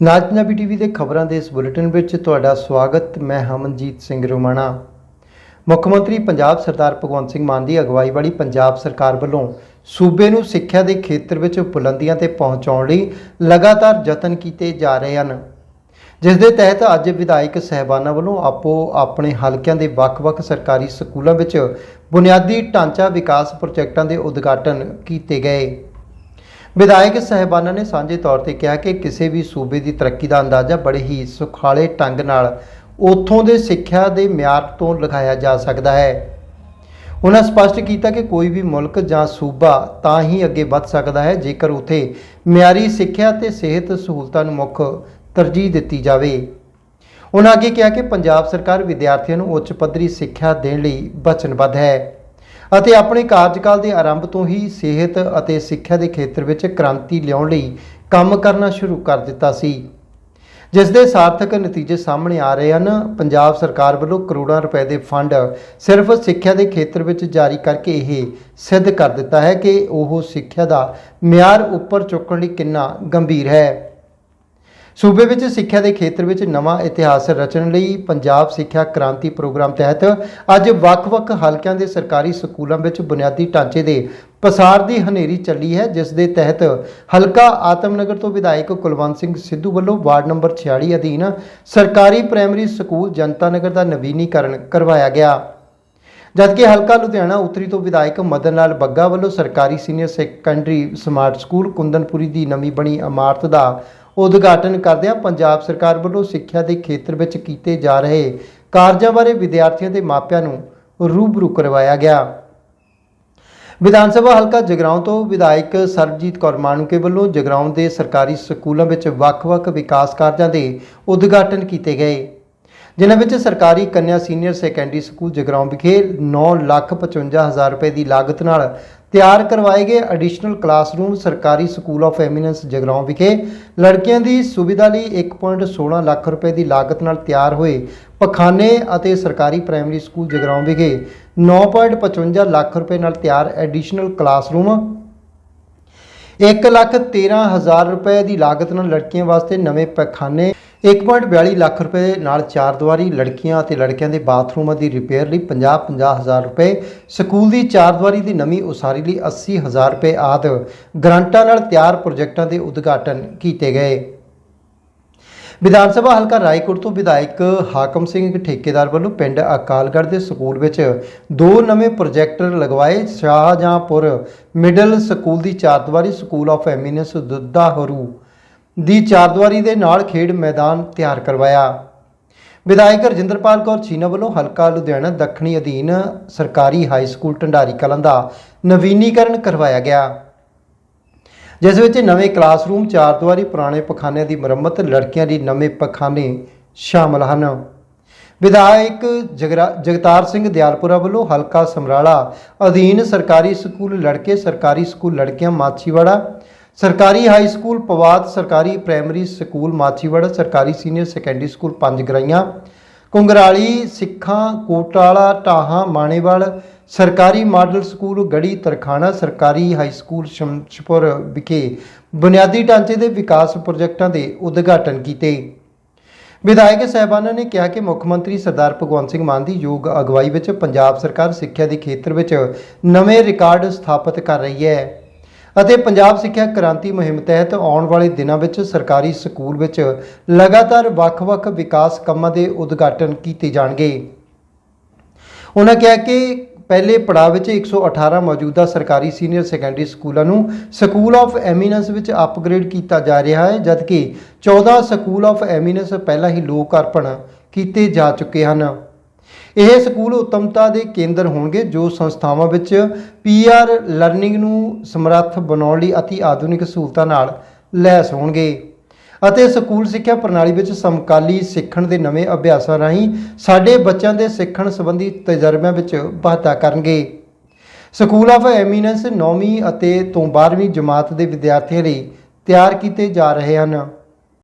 ਨਾਜ Punjabi TV ਦੇ ਖਬਰਾਂ ਦੇ ਇਸ ਬੁਲੇਟਿਨ ਵਿੱਚ ਤੁਹਾਡਾ ਸਵਾਗਤ, ਮੈਂ ਹਮਨਜੀਤ ਸਿੰਘ ਰੋਮਾਣਾ। ਮੁੱਖ ਮੰਤਰੀ ਪੰਜਾਬ ਸਰਦਾਰ ਭਗਵੰਤ ਸਿੰਘ ਮਾਨ ਦੀ ਅਗਵਾਈ ਵਾਲੀ ਪੰਜਾਬ ਸਰਕਾਰ ਵੱਲੋਂ ਸੂਬੇ ਨੂੰ ਸਿੱਖਿਆ ਦੇ ਖੇਤਰ ਵਿੱਚ ਬੁਲੰਦੀਆਂ ਤੇ ਪਹੁੰਚਾਉਣ ਲਈ ਲਗਾਤਾਰ ਯਤਨ ਕੀਤੇ ਜਾ ਰਹੇ ਹਨ। ਜਿਸ ਦੇ ਤਹਿਤ ਅੱਜ ਵਿਧਾਇਕ ਸਹਿਬਾਨਾਂ ਵੱਲੋਂ ਆਪੋ ਆਪਣੇ ਹਲਕਿਆਂ ਦੇ ਵੱਖ-ਵੱਖ ਸਰਕਾਰੀ ਸਕੂਲਾਂ ਵਿੱਚ ਬੁਨਿਆਦੀ ਢਾਂਚਾ ਵਿਕਾਸ ਪ੍ਰੋਜੈਕਟਾਂ ਦੇ ਉਦਘਾਟਨ ਕੀਤੇ ਗਏ। ਵਿਧਾਇਕ ਸਹਿਬਾਨਾਂ ਨੇ ਸਾਂਝੇ ਤੌਰ ਤੇ ਕਿਹਾ ਕਿ ਕਿਸੇ ਵੀ ਸੂਬੇ ਦੀ ਤਰੱਕੀ ਦਾ ਅੰਦਾਜ਼ਾ ਬੜੇ ਹੀ ਸੁਖਾਲੇ ਢੰਗ ਨਾਲ ਉੱਥੋਂ ਦੇ ਸਿੱਖਿਆ ਦੇ ਮਿਆਰ ਤੋਂ ਲਗਾਇਆ ਜਾ ਸਕਦਾ ਹੈ। ਉਹਨਾਂ ਸਪਸ਼ਟ ਕੀਤਾ ਕਿ ਕੋਈ ਵੀ ਮੁਲਕ ਜਾਂ ਸੂਬਾ ਤਾਂ ਹੀ ਅੱਗੇ ਵੱਧ ਸਕਦਾ ਹੈ ਜੇਕਰ ਉਥੇ ਮਿਆਰੀ ਸਿੱਖਿਆ ਤੇ ਸਿਹਤ ਸਹੂਲਤਾਂ ਨੂੰ ਮੁੱਖ ਤਰਜੀਹ ਦਿੱਤੀ ਜਾਵੇ। ਉਹਨਾਂ ਅੱਗੇ ਕਿਹਾ ਕਿ ਪੰਜਾਬ ਸਰਕਾਰ ਵਿਦਿਆਰਥੀਆਂ ਨੂੰ ਉੱਚ ਪੱਧਰੀ ਸਿੱਖਿਆ ਦੇਣ ਲਈ ਵਚਨਬੱਧ ਹੈ। ਅਤੇ ਆਪਣੇ ਕਾਰਜਕਾਲ ਦੇ ਆਰੰਭ ਤੋਂ ਹੀ ਸਿਹਤ ਅਤੇ ਸਿੱਖਿਆ ਦੇ ਖੇਤਰ ਵਿੱਚ ਕ੍ਰਾਂਤੀ ਲਿਆਉਣ ਲਈ ਕੰਮ ਕਰਨਾ ਸ਼ੁਰੂ ਕਰ ਦਿੱਤਾ ਸੀ। ਜਿਸ ਦੇ ਸਾਰਥਕ ਨਤੀਜੇ ਸਾਹਮਣੇ ਆ ਰਹੇ ਹਨ। ਪੰਜਾਬ ਸਰਕਾਰ ਵੱਲੋਂ ਕਰੋੜਾਂ ਰੁਪਏ ਦੇ ਫੰਡ ਸਿਰਫ ਸਿੱਖਿਆ ਦੇ ਖੇਤਰ ਵਿੱਚ ਜਾਰੀ ਕਰਕੇ ਇਹ ਸਿੱਧ ਕਰ ਦਿੱਤਾ ਹੈ ਕਿ ਉਹ ਸਿੱਖਿਆ ਦਾ ਮਿਆਰ ਉੱਪਰ ਚੁੱਕਣ ਲਈ ਕਿੰਨਾ ਗੰਭੀਰ ਹੈ। ਸੂਬੇ ਵਿੱਚ ਸਿੱਖਿਆ ਦੇ ਖੇਤਰ ਵਿੱਚ ਨਵਾਂ ਇਤਿਹਾਸ ਰਚਣ ਲਈ ਪੰਜਾਬ ਸਿੱਖਿਆ ਕ੍ਰਾਂਤੀ ਪ੍ਰੋਗਰਾਮ ਤਹਿਤ ਅੱਜ ਵੱਖ-ਵੱਖ ਹਲਕਿਆਂ ਦੇ ਸਰਕਾਰੀ ਸਕੂਲਾਂ ਵਿੱਚ ਬੁਨਿਆਦੀ ਢਾਂਚੇ ਦੇ ਪਸਾਰ ਦੀ ਹਨੇਰੀ ਚੱਲੀ ਹੈ, ਜਿਸ ਦੇ ਤਹਿਤ ਹਲਕਾ ਆਤਮਨਗਰ ਤੋਂ ਵਿਧਾਇਕ ਕੁਲਵੰਤ ਸਿੰਘ ਸਿੱਧੂ ਵੱਲੋਂ ਵਾਰਡ ਨੰਬਰ 46 ਅਧੀਨ ਸਰਕਾਰੀ ਪ੍ਰਾਇਮਰੀ ਸਕੂਲ ਜਨਤਾ ਨਗਰ ਦਾ ਨਵੀਨੀਕਰਨ ਕਰਵਾਇਆ ਗਿਆ। ਜਦਕਿ ਹਲਕਾ ਲੁਧਿਆਣਾ ਉੱਤਰੀ ਤੋਂ ਵਿਧਾਇਕ ਮਦਨ ਲਾਲ ਬੱਗਾ ਵੱਲੋਂ ਸਰਕਾਰੀ senior secondary smart school Kundanpuri ਦੀ ਨਵੀਂ ਬਣੀ ਇਮਾਰਤ ਦਾ ਉਦਘਾਟਨ ਕਰਦਿਆਂ ਪੰਜਾਬ ਸਰਕਾਰ ਵੱਲੋਂ ਸਿੱਖਿਆ ਦੇ ਖੇਤਰ ਵਿੱਚ ਕੀਤੇ ਜਾ ਰਹੇ ਕਾਰਜਾਂ ਬਾਰੇ ਵਿਦਿਆਰਥੀਆਂ ਦੇ ਮਾਪਿਆਂ ਨੂੰ ਰੂਬਰੂ ਕਰਵਾਇਆ ਗਿਆ। ਵਿਧਾਨ ਸਭਾ ਹਲਕਾ ਜਗਰਾਉਂ ਤੋਂ ਵਿਧਾਇਕ ਸਰਬਜੀਤ ਕੌਰ ਮਾਣੂਕੇ ਵੱਲੋਂ ਜਗਰਾਉਂ ਦੇ ਸਰਕਾਰੀ ਸਕੂਲਾਂ ਵਿੱਚ ਵੱਖ-ਵੱਖ ਵਿਕਾਸ ਕਾਰਜਾਂ ਦੇ ਉਦਘਾਟਨ ਕੀਤੇ ਗਏ। ਜਿਨ੍ਹਾਂ ਵਿੱਚ ਸਰਕਾਰੀ ਕੰਨਿਆ ਸੀਨੀਅਰ ਸੈਕੰਡਰੀ ਸਕੂਲ ਜਗਰਾਉਂ ਵਿਖੇ 9,55,000 ਰੁਪਏ ਦੀ ਲਾਗਤ ਨਾਲ ਤਿਆਰ ਕਰਵਾਏ ਗਏ ਐਡੀਸ਼ਨਲ ਕਲਾਸਰੂਮ ਸਰਕਾਰੀ ਸਕੂਲ ਆਫ ਐਮੀਨੈਂਸ ਜਗਰਾਉਂ ਵਿਖੇ ਲੜਕੀਆਂ ਦੀ ਸੁਵਿਧਾ ਲਈ 1.16 ਲੱਖ ਰੁਪਏ ਦੀ ਲਾਗਤ ਨਾਲ ਤਿਆਰ ਹੋਏ ਪਖਾਨੇ ਅਤੇ ਸਰਕਾਰੀ ਪ੍ਰਾਇਮਰੀ ਸਕੂਲ ਜਗਰਾਉਂ ਵਿਖੇ 9.55 ਲੱਖ ਰੁਪਏ ਨਾਲ ਤਿਆਰ ਐਡੀਸ਼ਨਲ ਕਲਾਸਰੂਮ 1 ਲੱਖ 13 ਹਜ਼ਾਰ ਰੁਪਏ ਦੀ ਲਾਗਤ ਨਾਲ ਲੜਕੀਆਂ ਵਾਸਤੇ ਨਵੇਂ ਪਖਾਨੇ 1.42 ਲੱਖ ਰੁਪਏ ਨਾਲ ਚਾਰ ਦੀਵਾਰੀ ਲੜਕੀਆਂ ਅਤੇ ਲੜਕਿਆਂ ਦੇ ਬਾਥਰੂਮਾਂ ਦੀ ਰਿਪੇਅਰ ਲਈ 50-50 ਹਜ਼ਾਰ ਰੁਪਏ, ਸਕੂਲ ਦੀ ਚਾਰ ਦੀਵਾਰੀ ਦੀ ਨਵੀਂ ਉਸਾਰੀ ਲਈ 80 ਹਜ਼ਾਰ ਰੁਪਏ ਆਦਿ। ਗ੍ਰਾਂਟਾਂ ਨਾਲ ਤਿਆਰ ਪ੍ਰੋਜੈਕਟਾਂ ਦੇ ਉਦਘਾਟਨ ਕੀਤੇ ਗਏ। ਵਿਧਾਨ ਸਭਾ ਹਲਕਾ ਰਾਏਕੋਟ ਤੋਂ ਵਿਧਾਇਕ ਹਾਕਮ ਸਿੰਘ ਠੇਕੇਦਾਰ ਵੱਲੋਂ ਪਿੰਡ ਅਕਾਲਗੜ੍ਹ ਦੇ ਸਕੂਲ ਵਿੱਚ ਦੋ ਨਵੇਂ ਪ੍ਰੋਜੈਕਟਰ ਲਗਵਾਏ। ਸ਼ਾਹਜਹਾਂਪੁਰ ਮਿਡਲ ਸਕੂਲ ਦੀ ਚਾਰਦੀਵਾਰੀ ਸਕੂਲ ਆਫ ਐਮੀਨੈਂਸ ਦੁੱਧਾ ਦੀ ਚਾਰਦੀਵਾਰੀ ਦੇ ਨਾਲ ਖੇਡ ਮੈਦਾਨ ਤਿਆਰ ਕਰਵਾਇਆ। ਵਿਧਾਇਕ ਰਜਿੰਦਰਪਾਲ ਕੌਰ ਚੀਨਾ ਵੱਲੋਂ ਹਲਕਾ ਲੁਧਿਆਣਾ ਦੱਖਣੀ ਅਧੀਨ ਸਰਕਾਰੀ ਹਾਈ ਸਕੂਲ ਢੰਡਾਰੀ ਕਲਾਂ ਦਾ ਨਵੀਨੀਕਰਨ ਕਰਵਾਇਆ ਗਿਆ। ਜਿਸ ਵਿੱਚ ਨਵੇਂ ਕਲਾਸਰੂਮ ਚਾਰ ਦੀਵਾਰੀ ਪੁਰਾਣੇ ਪਖਾਨਿਆਂ ਦੀ ਮੁਰੰਮਤ, ਲੜਕੀਆਂ ਲਈ ਨਵੇਂ ਪਖਾਨੇ ਸ਼ਾਮਲ ਹਨ। ਵਿਧਾਇਕ ਜਗਰਾ- ਜਗਤਾਰ ਸਿੰਘ ਦਿਆਲਪੁਰਾ ਵੱਲੋਂ ਹਲਕਾ ਸਮਰਾਲਾ ਅਧੀਨ ਸਰਕਾਰੀ ਸਕੂਲ ਲੜਕੇ, ਸਰਕਾਰੀ ਸਕੂਲ ਲੜਕੀਆਂ, ਮਾਛੀਵਾੜਾ, ਸਰਕਾਰੀ ਹਾਈ ਸਕੂਲ, ਪਵਾਦ ਸਰਕਾਰੀ ਪ੍ਰਾਇਮਰੀ ਸਕੂਲ, ਮਾਛੀਵਾੜਾ, ਸਰਕਾਰੀ ਸੀਨੀਅਰ ਸੈਕੰਡਰੀ ਸਕੂਲ ਪੰਜ ਗਰਾਈਆਂ ਕੁੰਗਰਾਲੀ ਸਿੱਖਾਂ, ਕੋਟਾਲਾ, ਟਾਹਾਂ, ਮਾਣੇਵਾਲ ਸਰਕਾਰੀ ਮਾਡਲ ਸਕੂਲ ਗੜੀ ਤਰਖਾਣਾ ਸਰਕਾਰੀ ਹਾਈ ਸਕੂਲ ਸ਼ਮਸ਼ਪੁਰ ਵਿਖੇ ਬੁਨਿਆਦੀ ਢਾਂਚੇ ਦੇ ਵਿਕਾਸ ਪ੍ਰੋਜੈਕਟਾਂ ਦੇ ਉਦਘਾਟਨ ਕੀਤੇ। ਵਿਧਾਇਕ ਸਹਿਬਾਨਾਂ ਨੇ ਕਿਹਾ ਕਿ ਮੁੱਖ ਮੰਤਰੀ ਸਰਦਾਰ ਭਗਵੰਤ ਸਿੰਘ ਮਾਨ ਦੀ ਯੋਗ ਅਗਵਾਈ ਵਿੱਚ ਪੰਜਾਬ ਸਰਕਾਰ ਸਿੱਖਿਆ ਦੇ ਖੇਤਰ ਵਿੱਚ ਨਵੇਂ ਰਿਕਾਰਡ ਸਥਾਪਿਤ ਕਰ ਰਹੀ ਹੈ ਅਤੇ ਪੰਜਾਬ ਸਿੱਖਿਆ ਕ੍ਰਾਂਤੀ ਮੁਹਿੰਮ ਤਹਿਤ ਆਉਣ ਵਾਲੇ ਦਿਨਾਂ ਵਿੱਚ ਸਰਕਾਰੀ ਸਕੂਲ ਵਿੱਚ ਲਗਾਤਾਰ ਵੱਖ-ਵੱਖ ਵਿਕਾਸ ਕੰਮਾਂ ਦੇ ਉਦਘਾਟਨ ਕੀਤੇ ਜਾਣਗੇ। ਉਹਨਾਂ ਕਿਹਾ ਕਿ ਪਹਿਲੇ ਪੜਾਅ ਵਿੱਚ 118 ਮੌਜੂਦਾ ਸਰਕਾਰੀ ਸੀਨੀਅਰ ਸੈਕੰਡਰੀ ਸਕੂਲਾਂ ਨੂੰ ਸਕੂਲ ਆਫ ਐਮੀਨੈਂਸ ਵਿੱਚ ਅਪਗ੍ਰੇਡ ਕੀਤਾ ਜਾ ਰਿਹਾ ਹੈ, ਜਦਕਿ 14 ਸਕੂਲ ਆਫ ਐਮੀਨੈਂਸ ਪਹਿਲਾਂ ਹੀ ਲੋਕ ਅਰਪਣ ਕੀਤੇ ਜਾ ਚੁੱਕੇ ਹਨ। ਇਹ ਸਕੂਲ ਉੱਤਮਤਾ ਦੇ ਕੇਂਦਰ ਹੋਣਗੇ, ਜੋ ਸੰਸਥਾਵਾਂ ਵਿੱਚ ਪੀਆਰ ਲਰਨਿੰਗ ਨੂੰ ਸਮਰੱਥ ਬਣਾਉਣ ਲਈ ਅਤੀ ਆਧੁਨਿਕ ਸਹੂਲਤਾਂ ਨਾਲ ਲੈਸ ਹੋਣਗੇ। ਅਤੇ ਸਕੂਲ ਸਿੱਖਿਆ ਪ੍ਰਣਾਲੀ ਵਿੱਚ ਸਮਕਾਲੀ ਸਿੱਖਣ ਦੇ ਨਵੇਂ ਅਭਿਆਸਾਂ ਰਾਹੀਂ ਸਾਡੇ ਬੱਚਿਆਂ ਦੇ ਸਿੱਖਣ ਸੰਬੰਧੀ ਤਜਰਬਿਆਂ ਵਿੱਚ ਵਾਧਾ ਕਰਨਗੇ। ਸਕੂਲ ਆਫ ਐਮੀਨੈਂਸ 9ਵੀਂ ਅਤੇ ਤੋਂ 12ਵੀਂ ਜਮਾਤ ਦੇ ਵਿਦਿਆਰਥੀਆਂ ਲਈ ਤਿਆਰ ਕੀਤੇ ਜਾ ਰਹੇ ਹਨ।